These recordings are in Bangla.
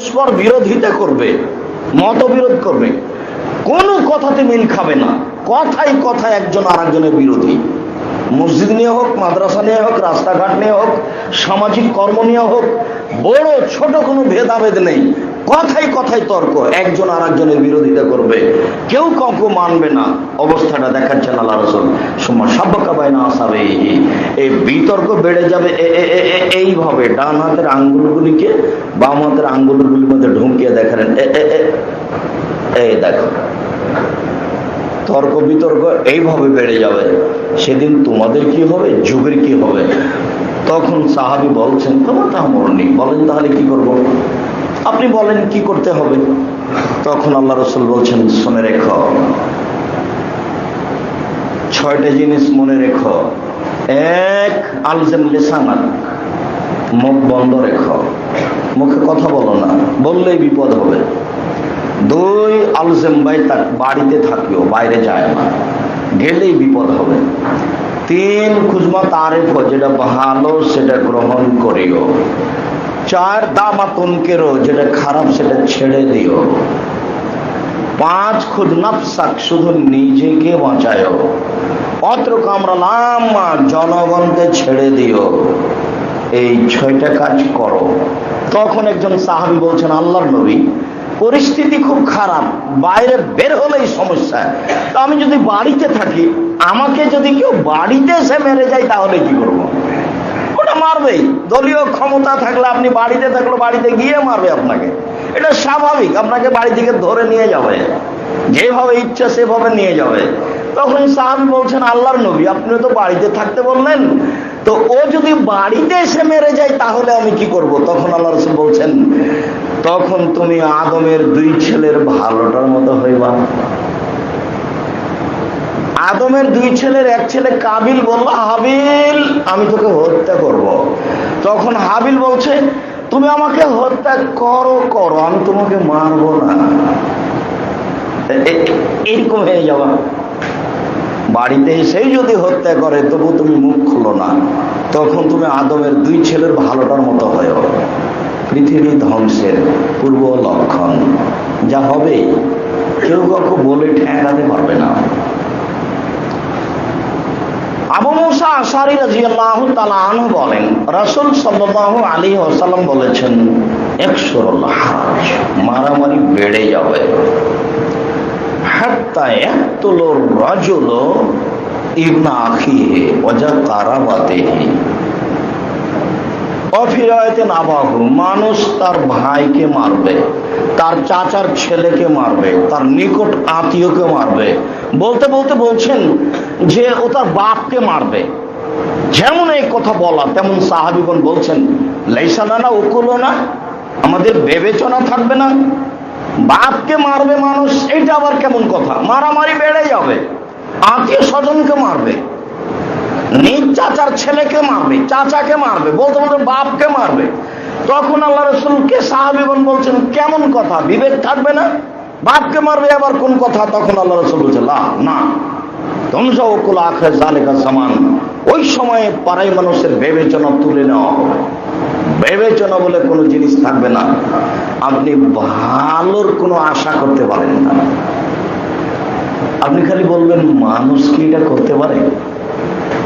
পরস্পর বিরোধিতা করবে, মতবিরোধ করবে, কোনো কথাতে মিল খাবে না। কথাই কথায় একজন আরেকজনের বিরোধী। মসজিদ নিয়ে হোক, মাদ্রাসা নিয়ে হোক, রাস্তাঘাট নিয়ে হোক, সামাজিক কর্ম নিয়ে হোক, বড়, ছোট কোনো ভেদাভেদ নেই। কথাই কথাই তর্ক, একজন আর একজনের বিরোধিতা করবে। কেউ কাউকে মানবে না। অবস্থাটা দেখাচ্ছেন আল্লাহ রসুল। সময় সাব্বাকা বাইনা আসাবে এই বিতর্ক বেড়ে যাবে এইভাবে ডান হাতের আঙ্গুলগুলিকে বাম হাতের আঙ্গুলগুলির মধ্যে ঢুকিয়ে এ- এই দেখো। তর্ক বিতর্ক এইভাবে বেড়ে যাবে, সেদিন তোমাদের কি হবে, যুগের কি হবে? তখন সাহাবি বলছেন, তোমার তা মরণি বলেন তাহলে কি করব? আপনি বলেন কি করতে হবে? তখন আল্লাহ রসুল বলছেন, শুনে রেখো, ছয়টা জিনিস মনে রেখো এক আলজেম লেসানাক মুখ বন্ধ রেখো। মুখে কথা বলো না। বললেই বিপদ হবে। দুই আলজেম বাই তার বাড়িতে থাকিও, বাইরে যায় না। গেলেই বিপদ হবে। তিন খুজমা তারিফ যেটা ভালো, সেটা গ্রহণ করিও। চার দামা তনকেরও, যেটা খারাপ, সেটা ছেড়ে দিও। পাঁচ খুদ নফসাক শুধু নিজেকে বাঁচায় অত্র কামরালাম জনগণকে ছেড়ে দিও। এই ছয়টা কাজ করো। তখন একজন সাহাবি বলছেন, আল্লাহর নবী, পরিস্থিতি খুব খারাপ, বাইরে বের হলেই সমস্যা। তো আমি যদি বাড়িতে থাকি, আমাকে যদি কেউ বাড়িতে এসে মেরে যায়, তাহলে কি করব। ওটা মারবেই। দলীয় ক্ষমতা থাকলে আপনি বাড়িতে থাকলে বাড়িতে গিয়ে মারবে আপনাকে। এটা স্বাভাবিক, আপনাকে বাড়ি থেকে ধরে নিয়ে যাবে। যেভাবে ইচ্ছা সেভাবে নিয়ে যাবে। তখন সাহাবি বলছেন, আল্লাহর নবী আপনি তো বাড়িতে থাকতে বললেন। তো ও যদি বাড়িতে এসে মেরে যায়, তাহলে আমি কি করব? তখন আল্লাহ রসুল বলছেন, তখন তুমি আদমের দুই ছেলের ভালোটার মতো হইবা। আদমের দুই ছেলের এক ছেলে কাবিল বলল, হাবিল, আমি তোকে হত্যা করব। তখন হাবিল বলছে, তুমি আমাকে হত্যা করো করো, আমি তোমাকে মারবো না। এরকম হয়ে যাওয়া। বাড়িতে এসেই যদি হত্যা করে, তবু তুমি মুখ খুলো না। তখন তুমি আদমের দুই ছেলের ভালোটার মতো হয় পৃথিবী ধ্বংসের পূর্ব লক্ষণ। যা হবে, কেউ কাউকে বলে ঠেকাতে পারবে না। আবু মুসা আশারি রাজিয়াল্লাহু তাআলা আনহু বলেন, রাসূল সাল্লাল্লাহু আলাইহি ওয়াসাল্লাম বলেছেন একসুরুল হাজ মারামারি বেড়ে যাবে। হাত্তা ইয়াকতুলুর রাজুলু ইবনা কারাবাতিহি। অফিরায়তে নাবাহু, মানুষ তার ভাইকে মারবে, তার চাচার ছেলেকে মারবে, তার নিকট আত্মীয়কে মারবে। বলতে বলতে বলছেন যে ও তার বাপকে মারবে। যেমন এই কথা বলা, তেমন সাহাবিগণ বলছেন লেসানা না উকুলো না আমাদের বিবেচনা থাকবে না। বাপকে মারবে মানুষ, এটা আবার কেমন কথা? মারামারি বেড়ে যাবে। আত্মীয় স্বজনকে মারবে। নিজ চাচার ছেলেকে মারবে, চাচাকে মারবে, বলতে বলতে বাপকে মারবে। তখন আল্লাহ রসুলকে সাহাবিগণ বলছেন, কেমন কথা? বিবেক থাকবে না? বাপকে মারবে আবার কোন কথা? তখন আল্লাহ রসুল বলছে না ধ্বংস ওকুল আখে জালেকা সামান। ওই সময়ে পাড়াই মানুষের বিবেচনা তুলে নেওয়া হবে। বিবেচনা বলে কোনো জিনিস থাকবে না। আপনি ভালোর কোনো আশা করতে পারেন না। আপনি খালি বলবেন, মানুষ কি এটা করতে পারে?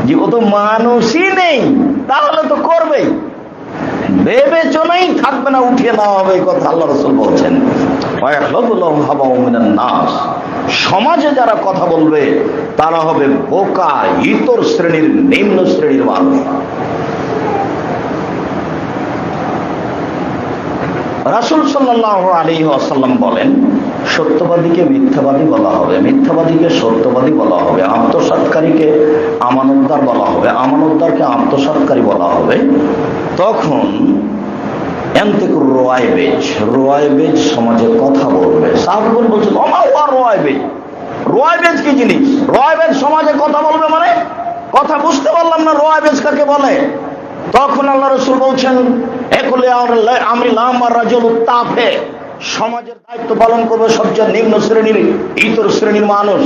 যে ও তো মানুষই নেই, তাহলে তো করবেই। বিবেচনাই থাকবে না, উঠিয়ে নেওয়া হবে কথা আল্লাহ রসুল বলছেন। নাস। সমাজে যারা কথা বলবে, তারা হবে বোকা, ইতর শ্রেণির, নিম্ন শ্রেণির মানুষ। রাসুল সাল্লাহ আলী আসাল্লাম বলেন, সত্যবাদীকে মিথ্যাবাদী বলা হবে, মিথ্যাবাদীকে সত্যবাদী বলা হবে, আত্মসাৎকারীকে আমানতদার বলা হবে, আমানতদারকে আত্মসাৎকারী বলা হবে। তখন এন্তেকুর রোয়াইবেজ রোয়াইবেজ সমাজে কথা বলবে। সাহাবুল বলছে রোয়াইবেজ রোয়াইবেজ কি জিনিস? রোয়াইবেজ সমাজে কথা বলবে মানে? কথা বুঝতে পারলাম না রোয়াইবেজ কাকে বলে। তখন আল্লাহ রসুল বলছেন, একুলে আমি লামার রাজল তাফে। সমাজের দায়িত্ব পালন করবে সবচেয়ে নিম্ন শ্রেণির, ইতর শ্রেণির মানুষ।